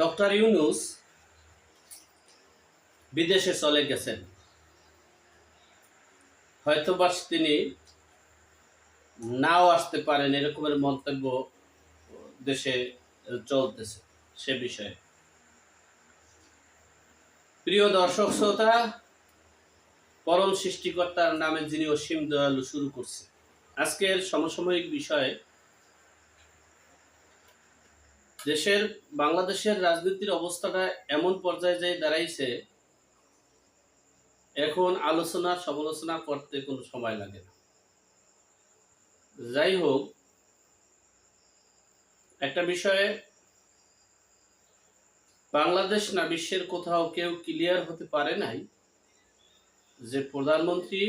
Doctor Yunus বিদেশে চলে গেছেন। হয়তো বা তিনি নাও আসতে পারেন, এরকমের মন্তব্য দেশে চলতেছে সে বিষয়ে। প্রিয় দর্শক শ্রোতা, পরম সৃষ্টিকর্তার নামে যিনি অসীম দয়ালু শুরু করছে। আজকের সমসাময়িক বিষয়ে দেশের বাংলাদেশের রাজনীতির অবস্থাটা এমন পর্যায়ে যাই দাঁড়াইছে, এখন আলোচনা, সমালোচনা করতে কোনো সময় লাগে না। যাই হোক, একটা বিষয়ে বাংলাদেশ না বিশ্বের কোথাও কেউ ক্লিয়ার হতে পারে নাই যে প্রধানমন্ত্রী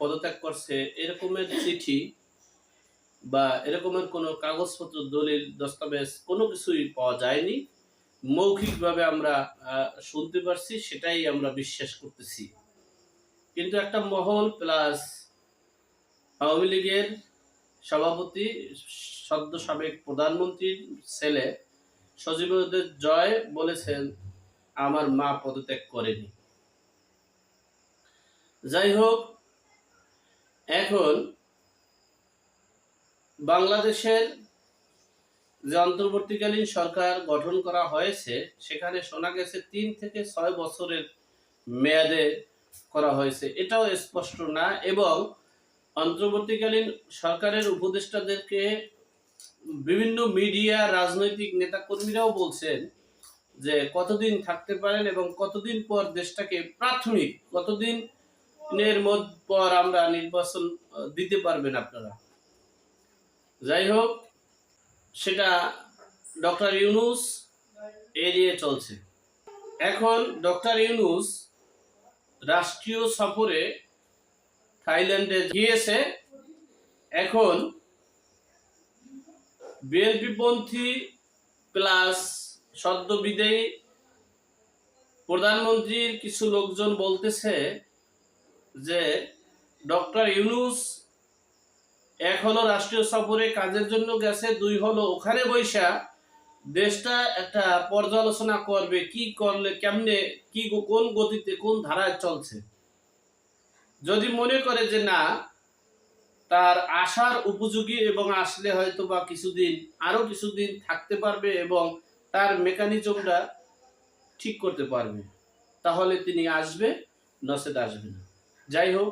পদত্যাগ করছে, এরকমের চিঠি বা এরকমের কোনো কাগজপত্র, দলিল, দস্তাবেজ কোনো কিছুই পাওয়া যায়নি। মৌখিকভাবে আমরা শুনতে পারছি, সেটাই আমরা বিশ্বাস করতেছি। কিন্তু একটা মহল প্লাস আওয়ামী লীগের সভাপতি, সদ্য সাবেক প্রধানমন্ত্রীর ছেলে সজীবদের জয় বলেছেন, আমার মা পদত্যাগ করেনি। যাই হোক, এখন বাংলাদেশের যে অন্তর্বর্তীকালীন সরকার গঠন করা হয়েছে, সেখানে শোনা গেছে তিন থেকে ছয় বছরের মেয়াদে করা হয়েছে। এটাও স্পষ্ট না এবং অন্তর্বর্তীকালীন সরকারের উপদেষ্টাদেরকে বিভিন্ন মিডিয়া, রাজনৈতিক নেতাকর্মীরাও বলছেন যে কতদিন থাকতে পারেন এবং কতদিন পর দেশটাকে প্রাথমিক কতদিন এর মধ্যে পর আমরা নির্বাচন দিতে পারবেন আপনারা? যাই হোক সেটা ডক্টর ইউনুস এড়িয়ে চলছে। এখন ডক্টর ইউনুস রাষ্ট্রীয় সফরে থাইল্যান্ডে গিয়েছে। এখন বিএনপিপন্থী প্লাস সদ্য বিদায়ী প্রধানমন্ত্রীর কিছু লোকজন বলতেছে যে, ডক্টর ইউনুস এক হলো রাষ্ট্রীয় সফরে কাজের জন্য গেছে, দুই হলো ওখানে বৈশা, দেশটা একটা পর্যালোচনা করবে, কি করলে, কেমনে, কি কোন গতিতে, কোন ধারায় চলছে। যদি মনে করে যে না, তার আসার উপযোগী এবং আসলে হয়তো বা কিছুদিন, আরও কিছুদিন থাকতে পারবে এবং তার মেকানিজমটা ঠিক করতে পারবে, তাহলে তিনি আসবে, নসেদ আসবে না। যাই হোক,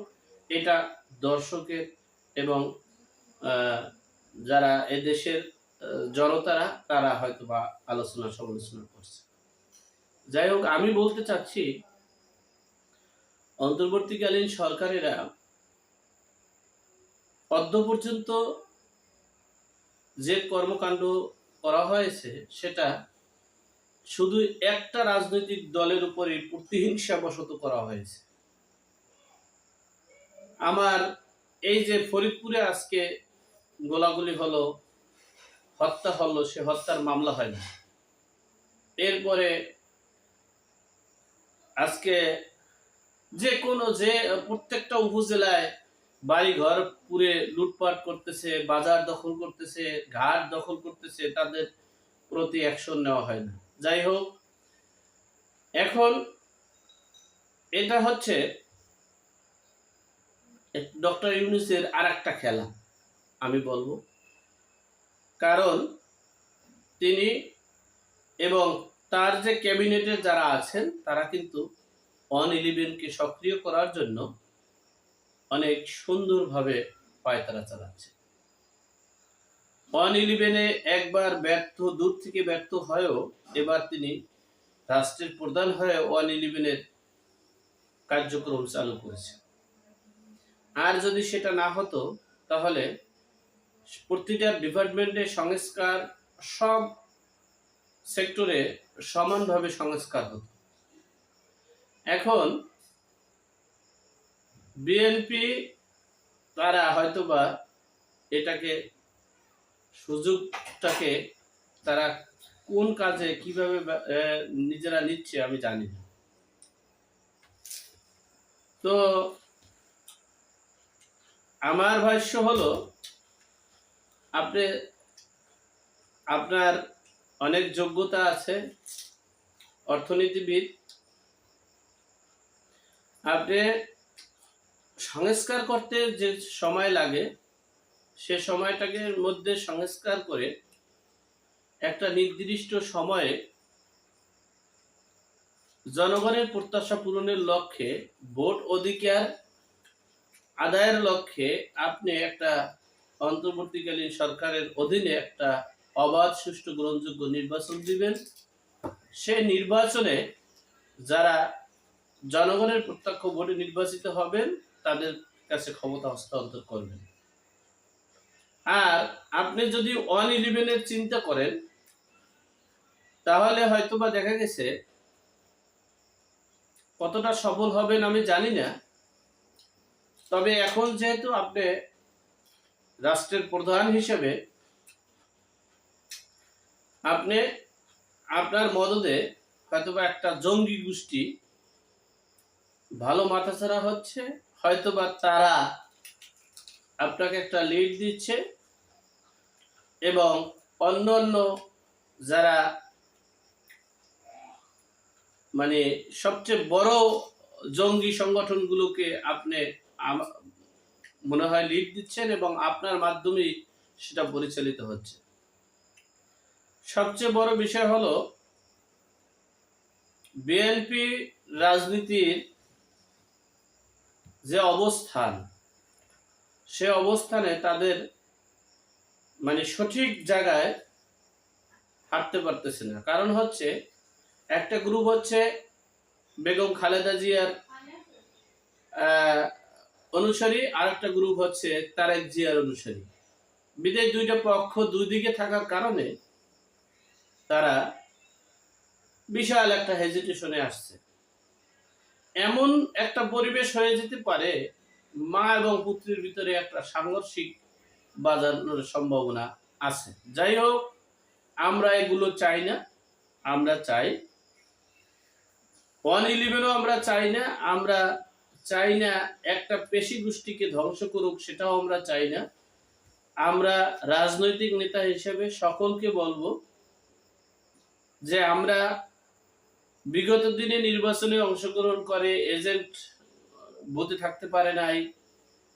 এটা দর্শকের এবং যারা এদেশের জনতারা, তারা হয়তো বা আলোচনা সমালোচনা করছে। যাই হোক, আমি বলতে চাচ্ছি, অন্তর্বর্তীকালীন সরকারেরা অদ্য পর্যন্ত যে কর্মকাণ্ড করা হয়েছে, সেটা শুধু একটা রাজনৈতিক দলের উপরে প্রতিহিংসাবশত করা হয়েছে। আমার এই যে ফরিদপুরে আজকে গোলাগুলি হলো, হত্যা হলো, সে হত্যার মামলা হয় না। এরপরে আজকে যে কোনো যে প্রত্যেকটা উপজেলায় বাড়ি ঘর পুরে লুটপাট করতেছে, বাজার দখল করতেছে, ঘাট দখল করতেছে, তাদের প্রতি অ্যাকশন নেওয়া হয় না। যাই হোক, এখন এটা হচ্ছে ডক্টর ইউনুসের আর একটা খেলা। আমি বলব। কারণ তিনি এবং তার যে ক্যাবিনেটের যারা আছেন, তারা কিন্তু অন ইলেভেনকে সক্রিয় করার জন্য অনেক সুন্দরভাবে পায়তারা চালাচ্ছে। ওয়ান ইলেভেনে একবার ব্যর্থ, দূর থেকে ব্যর্থ হয়েও এবার তিনি রাষ্ট্রের প্রধান হয়ে ওয়ান ইলেভেনের কার্যক্রম চালু করেছে আর যদি সেটা না হতো, তাহলে প্রতিটা ডিপার্টমেন্টে সংস্কার সব সেক্টরে সমানভাবে সংস্কার হতো। এখন বিএনপি তারা হয়তোবা এটাকে সুযোগটাকে তারা কোন কাজে কীভাবে নিজেরা নিচ্ছে আমি জানি না। তো আমার ভাষ্য হলো আপনি, আপনার অনেক যোগ্যতা আছে, অর্থনীতিবিদ। আপনি সংস্কার করতে যে সময় লাগে, সে সময়টাকে মধ্যে সংস্কার করে একটা নির্দিষ্ট সময়ে জনগণের প্রত্যাশা পূরণের লক্ষ্যে, ভোট অধিকার আদায়ের লক্ষ্যে আপনি একটা অন্তর্বর্তীকালীন সরকারের অধীনে একটা অবাধ সুষ্ঠু গ্রহণযোগ্য নির্বাচন দিবেন। সেই নির্বাচনে যারা জনগণের প্রত্যক্ষ ভোটে নির্বাচিত হবেন, তাদের কাছে ক্ষমতা হস্তান্তর করবেন। আর আপনি যদি ওয়ান ইলেভেনের চিন্তা করেন, তাহলে হয়তোবা দেখা গেছে, কতটা সফল হবেন আমি জানি না। তবে এখন যেহেতু আপনি রাষ্ট্রের প্রধান হিসেবে আপনি আপনার মদদে হয়তোবা একটা জঙ্গি গোষ্ঠী ভালো মাথাছাড়া হচ্ছে, হয়তোবা তারা আপনাকে একটা লিড দিচ্ছে এবং অন্য অন্য যারা মানে সবচেয়ে বড় জঙ্গি সংগঠনগুলোকে আপনি মনে হয় লিড দিচ্ছেন এবং আপনার মাধ্যমেই সেটা পরিচালিত হচ্ছে। সবচেয়ে বড় বিষয় হলো বিএনপি রাজনীতির যে অবস্থান, সে অবস্থানে তাদের মানে সঠিক জায়গায় হাঁটতে পারতেছে না। কারণ হচ্ছে, একটা গ্রুপ হচ্ছে বেগম খালেদা জিয়ার অনুসারী আর একটা গ্রুপ হচ্ছে তারেক জিয়ার অনুসারী। বিদেশ দুইটা পক্ষ দুই দিকে থাকার কারণে তারা বিশাল একটা হেজিটেশনে আসছে। এমন একটা পরিবেশ হয়ে যেতে পারে, মা এবং পুত্রের ভিতরে একটা সাংঘর্ষিক বাজানোর সম্ভাবনা আছে। যাই হোক, আমরা এগুলো চাই না, আমরা চাই। ওয়ান ইলেভেনও আমরা চাই না, আমরা চাই না, একটা পেশি গোষ্ঠীকে ধ্বংস করুক, সেটাও আমরা চাই না। আমরা রাজনৈতিক নেতা হিসেবে সকলকে বলব যে আমরা বিগত দিনে নির্বাচনে অংশগ্রহণ করে এজেন্ট বুথে থাকতে পারে নাই,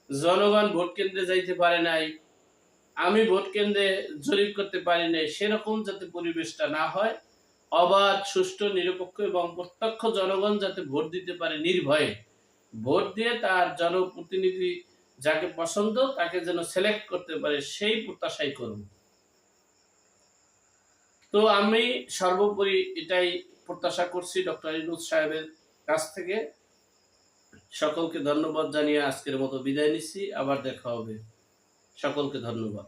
জনগণ ভোট কেন্দ্রে যাইতে পারে নাই, আমি ভোট কেন্দ্রে জরিপ করতে পারি নাই, সেরকম যাতে পরিবেশটা না হয়, অবাধ, সুষ্ঠু, নিরপেক্ষ এবং প্রত্যক্ষ জনগণ যাতে ভোট দিতে পারে নির্ভয়ে। ভোট দিয়ে তার জনপ্রতিনিধি যাকে পছন্দ, তাকে যেন সিলেক্ট করতে পারে, সেই প্রত্যাশাই করুন তো আমি সর্বোপরি এটাই প্রত্যাশা করছি ডক্টর ইনুজ সাহেবের কাছ থেকে। সকলকে ধন্যবাদ জানিয়ে আজকের মতো বিদায় নিচ্ছি। আবার দেখা হবে। সকলকে ধন্যবাদ।